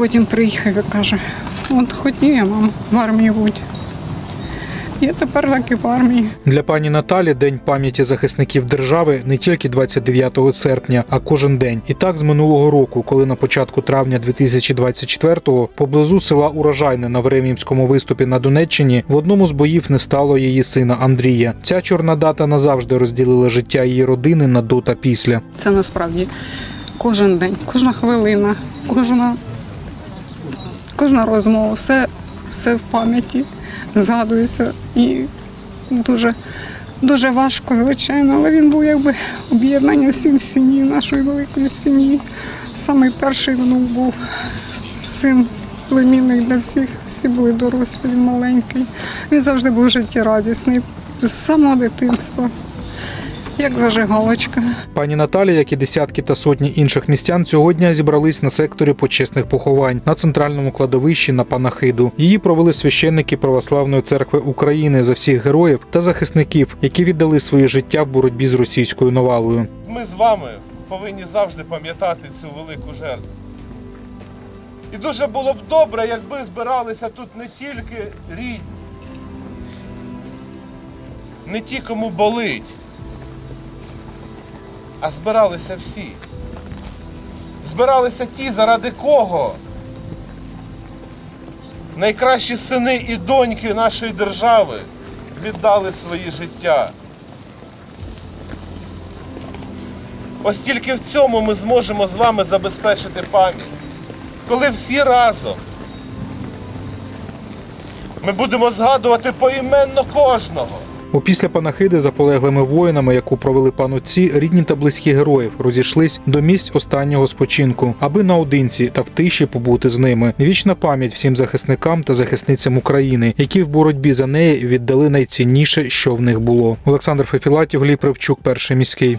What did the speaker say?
Потім приїхав і каже, от хотів я мам в армії бути. Я тепер так і в армії. Для пані Наталі День пам'яті захисників держави не тільки 29 серпня, а кожен день. І так з минулого року, коли на початку травня 2024-го поблизу села Урожайне на Времівському виступі на Донеччині в одному з боїв не стало її сина Андрія. Ця чорна дата назавжди розділила життя її родини на до та після. Це насправді кожен день, кожна хвилина, кожна, кожна розмова, все, все в пам'яті згадується. І дуже, дуже важко, звичайно, але він був якби об'єднання всім сім'ї, нашої великої сім'ї. Самий перший внук був син. Племінник для всіх, всі були дорослі, він маленький. Він завжди був життєрадісний з самого дитинства, як зажигалочка. Пані Наталі, як і десятки та сотні інших містян, цього дня зібрались на секторі почесних поховань на центральному кладовищі на панахиду. Її провели священники Православної церкви України за всіх героїв та захисників, які віддали своє життя в боротьбі з російською навалою. Ми з вами повинні завжди пам'ятати цю велику жертву. І дуже було б добре, якби збиралися тут не тільки рідні, не ті, кому болить, а збиралися всі. Збиралися ті, заради кого найкращі сини і доньки нашої держави віддали свої життя. Ось тільки в цьому ми зможемо з вами забезпечити пам'ять. Коли всі разом ми будемо згадувати поіменно кожного. Опісля панахиди за полеглими воїнами, яку провели пануці, рідні та близькі героїв розійшлись до місць останнього спочинку, аби наодинці та в тиші побути з ними. Вічна пам'ять всім захисникам та захисницям України, які в боротьбі за неї віддали найцінніше, що в них було. Олександр Фефілатів, Гліб Ревчук, перший міський.